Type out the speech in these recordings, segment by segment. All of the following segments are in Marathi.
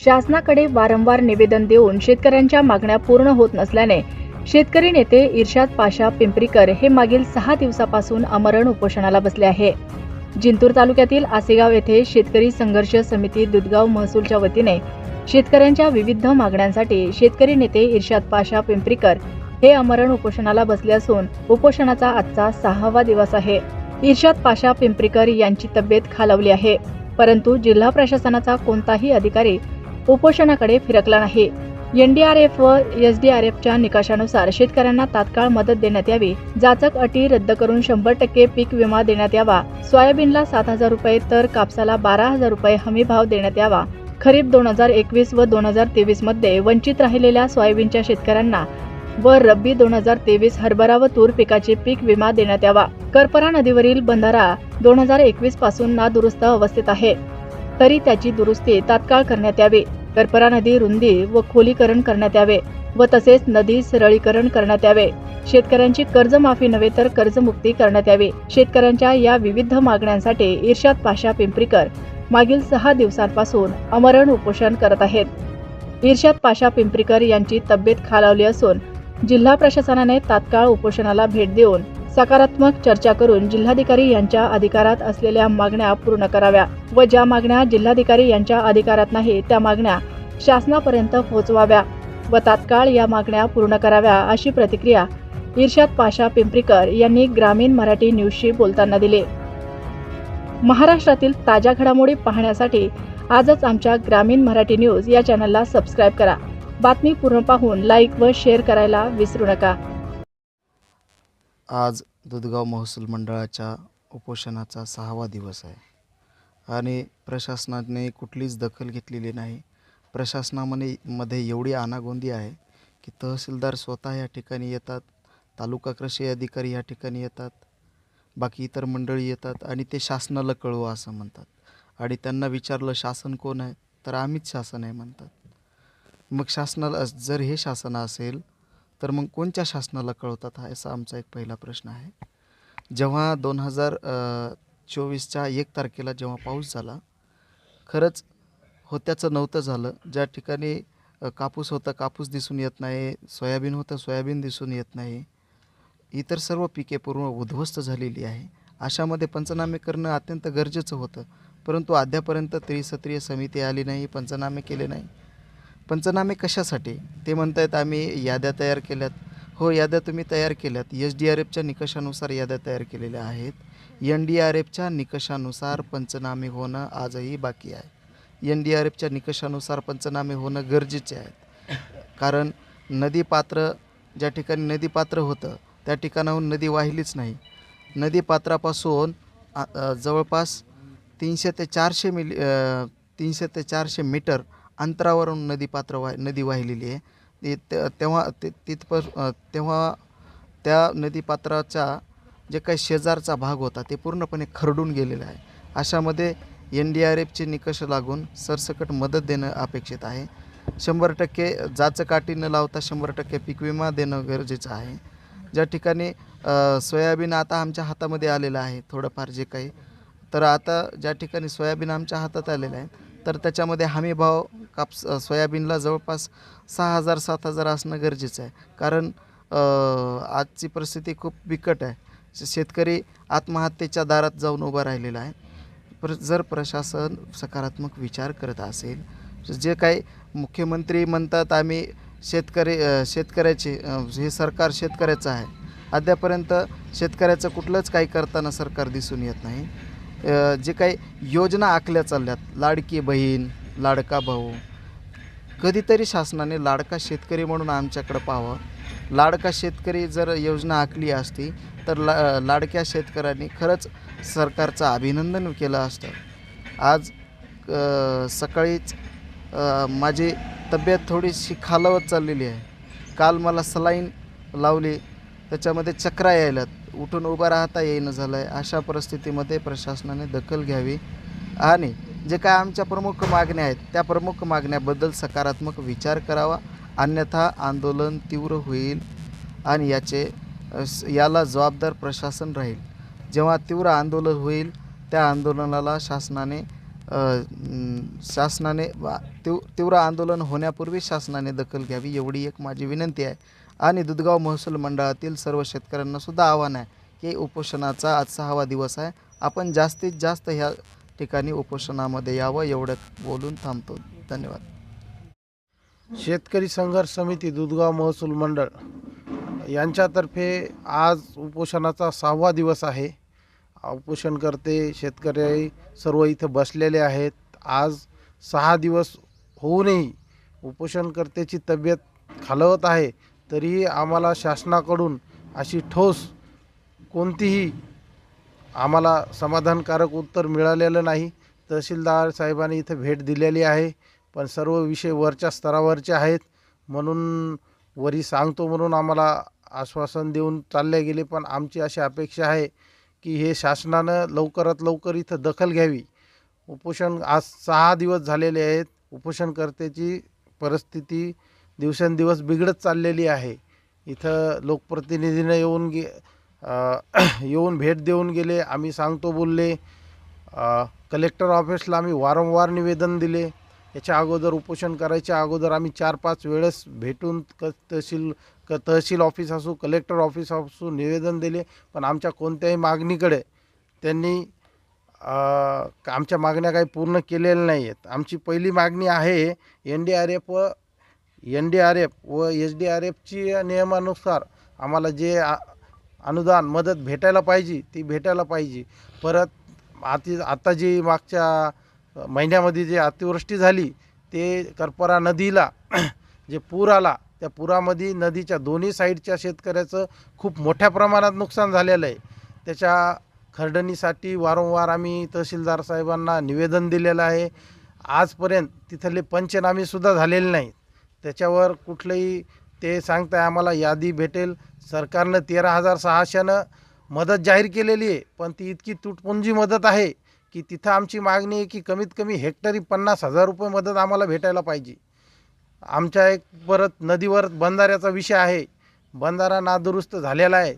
शासनाकडे वारंवार निवेदन देऊन शेतकऱ्यांच्या मागण्या पूर्ण होत नसल्याने शेतकरी नेते इर्शाद पाशा पिंपरीकर हे मागील सहा दिवसापासून अमरण उपोषणाला बसले आहे. जिंतूर तालुक्यातील आसेगाव येथे शेतकरी संघर्ष समिती दुधगाव महसूलच्या वतीने शेतकऱ्यांच्या विविध मागण्यांसाठी शेतकरी नेते इर्शाद पाशा पिंपरीकर हे अमरण उपोषणाला बसले असून उपोषणाचा आजचा सहावा दिवस आहे. इर्शाद पाशा पिंपरीकर यांची तब्येत खालावली आहे. परंतु जिल्हा प्रशासनाचा कोणताही अधिकारी उपोषणाकडे फिरकला नाही एनडीआरएफ व एसडीआरएफच्या निकषानुसार शेतकऱ्यांना तात्काळ मदत देण्यात यावी. जाचक अटी रद्द करून शंभर टक्के पीक विमा देण्यात यावा. सोयाबीनला सात हजार रुपये तर कापसाला बारा हजार रुपये हमी भाव देण्यात यावा. खरीप दोन हजार एकवीस व दोन हजार तेवीसमध्ये वंचित राहिलेल्या सोयाबीनच्या शेतकऱ्यांना व रब्बी दोन हजार तेवीस हरभरा व तूर पिकाचे पीक विमा देण्यात यावा. करपरा नदीवरील बंधारा दोन हजार एकवीसपासून नादुरुस्त अवस्थेत आहे. तरी त्याची दुरुस्ती तात्काळ करण्यात यावी. करपरा नदी रुंदी व खोलीकरण करण्यात यावे व तसेच नदी सरळीकरण करण्यात यावे. शेतकऱ्यांची कर्जमाफी नव्हे तर कर्जमुक्ती करण्यात यावी. शेतकऱ्यांच्या या विविध मागण्यांसाठी इर्शाद पाशा पिंपरीकर मागील सहा दिवसांपासून अमरण उपोषण करत आहेत. इर्शाद पाशा पिंपरीकर यांची तब्येत खालावली असून जिल्हा प्रशासनाने तात्काळ उपोषणाला भेट देऊन सकारात्मक चर्चा करून जिल्हाधिकारी यांच्या अधिकारात असलेल्या मागण्या पूर्ण कराव्या व ज्या मागण्या जिल्हाधिकारी यांच्या अधिकारात नाही त्या मागण्या शासनापर्यंत पोहोचवाव्या व तात्काळ या मागण्या पूर्ण कराव्या अशी प्रतिक्रिया इर्शाद पाशा पिंपरीकर यांनी ग्रामीण मराठी न्यूजशी बोलताना दिली. महाराष्ट्रातील ताज्या घडामोडी पाहण्यासाठी आजच आमच्या ग्रामीण मराठी न्यूज या चॅनलला सबस्क्राईब करा. बातमी पूर्ण पाहून लाईक व शेअर करायला विसरू नका. आज दुधगाव महसूल मंडळाच्या उपोषणाचा सहावा दिवस आहे. आणि प्रशासनाने कुठलीच दखल घेतलेली नाही. प्रशासनामध्ये मध्ये एवढी आनागोंदी आहे की तहसीलदार स्वतः या ठिकाणी येतात तालुका कृषी अधिकारी या ठिकाणी येतात बाकी इतर मंडळी येतात आणि ते शासनाला कळवा असं म्हणतात. आणि त्यांना विचारलं शासन कोण आहे? तर आम्हीच शासन आहे म्हणतात. मग शासनाला जर हे शासन असेल तर मग कोणत्या शासनाला कळवतात? हा असा आमचा एक पहिला प्रश्न आहे. जेव्हा दोन हजार चोवीसच्या एक तारखेला जेव्हा पाऊस झाला खरंच होत्याचं नव्हतं झालं. ज्या ठिकाणी कापूस होता कापूस दिसून येत नाही सोयाबीन होतं सोयाबीन दिसून येत नाही. इतर सर्व पिके पूर्ण उद्ध्वस्त झालेली आहे. अशामध्ये पंचनामे करणं अत्यंत गरजेचं होतं. परंतु अद्यापर्यंत त्रिसत्रीय समिती आली नाही पंचनामे केले नाही. पंचनामे कशासाठी? ते म्हणतायत आम्ही याद्या तयार केल्यात. हो याद्या तुम्ही तयार केल्यात. एस डी आर एफच्या निकषानुसार याद्या तयार केलेल्या आहेत. एन डी आर एफच्या निकषानुसार पंचनामे होणं आजही बाकी आहे. एन डी आर एफच्या निकषानुसार पंचनामे होणं गरजेचे आहेत. कारण नदीपात्र ज्या ठिकाणी नदीपात्र होतं त्या ठिकाणाहून नदी वाहिलीच नाही. नदीपात्रापासून जवळपास तीनशे ते चारशे मिली तीनशे ते चारशे मीटर अंतरावरून नदीपात्र वाह नदी वाहिलेली आहे. ते तेव्हा ते तिथपर तेव्हा त्या नदीपात्राचा जे काही शेजारचा भाग होता ते पूर्णपणे खरडून गेलेला आहे. अशामध्ये एन डी आर एफचे निकष लागून सरसकट मदत देणं अपेक्षित आहे. शंभर टक्के जाचकाठी न लावता शंभर टक्के पीक विमा देणं गरजेचं आहे. ज्या ठिकाणी सोयाबीन आता आमच्या हातामध्ये आलेलं आहे थोडंफार जे काही तर आता ज्या ठिकाणी सोयाबीन आमच्या हातात आलेलं आहे तर त्याच्यामध्ये हमी भाव कापस सोयाबीनला जवळपास सहा हजार सात हजार असणं गरजेचं आहे. कारण आजची परिस्थिती खूप बिकट आहे. शेतकरी आत्महत्येच्या दारात जाऊन उभा राहिलेला आहे. पर जर प्रशासन सकारात्मक विचार करत असेल जे काही मुख्यमंत्री म्हणतात आम्ही शेतकरी शेतकऱ्याचे हे सरकार शेतकऱ्याचं आहे. अद्यापर्यंत शेतकऱ्याचं कुठलंच काही करताना सरकार दिसून येत नाही. जे काही योजना आखल्या चालल्यात लाडकी बहीण लाडका भाऊ कधीतरी शासनाने लाडका शेतकरी म्हणून आमच्याकडं पाहावं. लाडका शेतकरी जर योजना आखली असती तर ला लाडक्या शेतकऱ्यांनी खरंच सरकारचं अभिनंदन केलं असतं. आज सकाळीच माझी तब्येत थोडीशी खालावत चाललेली आहे. काल मला सलाईन लावली त्याच्यामध्ये चक्रा यायलात उठून उभं राहता येईनं झालं आहे अशा परिस्थितीमध्ये प्रशासनाने दखल घ्यावी आणि जे काय आमच्या प्रमुख मागण्या आहेत त्या प्रमुख मागण्याबद्दल सकारात्मक विचार करावा. अन्यथा आंदोलन तीव्र होईल आणि याचे याला जबाबदार प्रशासन राहील. जेव्हा तीव्र आंदोलन होईल त्या आंदोलनाला शासनाने शासनाने वा- तीव तीव्र आंदोलन होण्यापूर्वी शासनाने दखल घ्यावी एवढी एक माझी विनंती आहे. आणि दुधगाव महसूल मंडळातील सर्व शेतकऱ्यांनासुद्धा आव्हान आहे की उपोषणाचा आज सहावा दिवस आहे. आपण जास्तीत जास्त ह्या ठिकाणी उपोषणामध्ये यावं एवढं बोलून थांबतो. धन्यवाद. शेतकरी संघर्ष समिती दुधगाव महसूल मंडळ. यांच्यातर्फे आज उपोषणाचा सहावा दिवस आहे. उपोषणकर्ते शेतकरी सर्व इथं बसलेले आहेत. आज सहा दिवस होऊनही उपोषणकर्त्याची तब्येत खालवत आहे. तरीही आम्हाला शासनाकडून अशी ठोस कोणतीही आम्हाला समाधानकारक उत्तर मिळालेलं नाही. तहसीलदार साहेबांनी इथं भेट दिलेली आहे. पण सर्व विषय वरच्या स्तरावरचे आहेत. म्हणून वरी सांगतो म्हणून आम्हाला आश्वासन देऊन चालले गेले. पण आमची अशी अपेक्षा आहे की हे शासनानं लवकरात लवकर इथं दखल घ्यावी. उपोषण आज सहा दिवस झालेले आहेत. उपोषणकर्त्याची परिस्थिती दिवसेंदिवस बिघडत चाललेली आहे. इथं लोकप्रतिनिधीनं येऊन गे येऊन भेट देऊन गेले आम्ही सांगतो बोलले. कलेक्टर ऑफिसला आम्ही वारंवार निवेदन दिले. याच्या अगोदर उपोषण करायच्या अगोदर आम्ही चार पाच वेळेस भेटून क तहसील क तहसील ऑफिस असू कलेक्टर ऑफिस असू निवेदन दिले. पण आमच्या कोणत्याही मागणीकडे त्यांनी आमच्या मागण्या काही पूर्ण केलेल्या नाही आहेत आमची पहिली मागणी आहे एन डी आर एफ व एन डी आर एफ व एच डी आर एफची नियमानुसार आम्हाला जे आ- अनुदान मदत भेटायला पाहिजे ती भेटायला पाहिजे. परत आती आता जी मागच्या महिन्यामध्ये जे अतिवृष्टी झाली ते करपरा नदीला जे पूर आला त्या पुरामध्ये नदीच्या दोन्ही साईडच्या शेतकऱ्याचं खूप मोठ्या प्रमाणात नुकसान झालेलं आहे. त्याच्या खरडणीसाठी वारंवार आम्ही तहसीलदार साहेबांना निवेदन दिलेलं आहे. आजपर्यंत तिथले पंचनामेसुद्धा झालेले नाहीत. त्याच्यावर कुठलंही ते सांगताय आम्हाला यादी भेटेल. सरकारनं तेरा हजार सहाशेनं मदत जाहीर केलेली आहे पण ती इतकी तुटपुंजी मदत आहे की तिथं आमची मागणी आहे की कमीत कमी हेक्टरी पन्नास हजार रुपये मदत आम्हाला भेटायला पाहिजे. आमच्या एक परत नदीवर बंधाऱ्याचा विषय आहे. बंधारा नादुरुस्त झालेला आहे.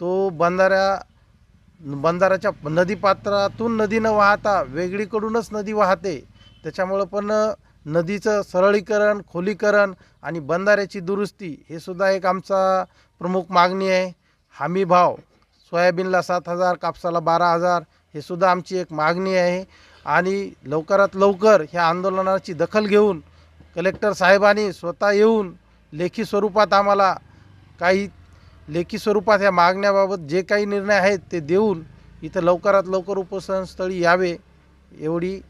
तो बंधाऱ्या बंधाऱ्याच्या नदीपात्रातून नदी न वाहता वेगळीकडूनच नदी वाहते. त्याच्यामुळं पण नदीचं सरळीकरण खोलीकरण आणि बंधाऱ्याची दुरुस्ती हे सुद्धा एक आमचा प्रमुख मागणी आहे. हमी भाव सोयाबीनला सात हजार कापसाला बारा हजार हे सुद्धा आमची एक मागणी आहे. आणि लवकरात लवकर ह्या आंदोलनाची दखल घेऊन कलेक्टर साहेबांनी स्वतः येऊन लेखी स्वरूपात आम्हाला काही लेखी स्वरूपात ह्या मागण्याबाबत जे काही निर्णय आहेत ते देऊन इथं लवकरात लवकर उपोषणस्थळी यावे एवढी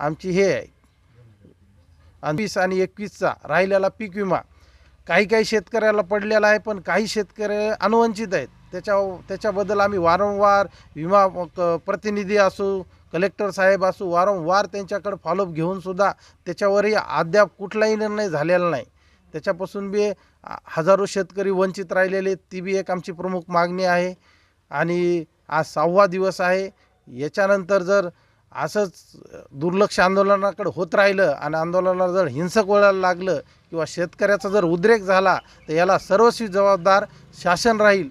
आमची हे आहे. आणि वीस आणि एकवीसचा राहिलेला पीक विमा. काही काही शेतकऱ्याला पडलेला आहे पण काही शेतकरी अनुवंचित आहेत. त्याच्या त्याच्याबद्दल आम्ही वारंवार विमा क- प्रतिनिधी असू कलेक्टर साहेब असू वारंवार त्यांच्याकडे फॉलोअप घेऊनसुद्धा त्याच्यावरही अद्याप कुठलाही निर्णय झालेला नाही. त्याच्यापासून बी हजारो शेतकरी वंचित राहिलेले ती बी एक आमची प्रमुख मागणी आहे. आणि आज सहावा दिवस आहे. याच्यानंतर जर असंच दुर्लक्ष आंदोलनाकडे होत राहिलं आणि आंदोलनाला जर हिंसक वळायला लागलं किंवा शेतकऱ्याचा जर उद्रेक झाला तर याला सर्वस्वी जबाबदार शासन राहील.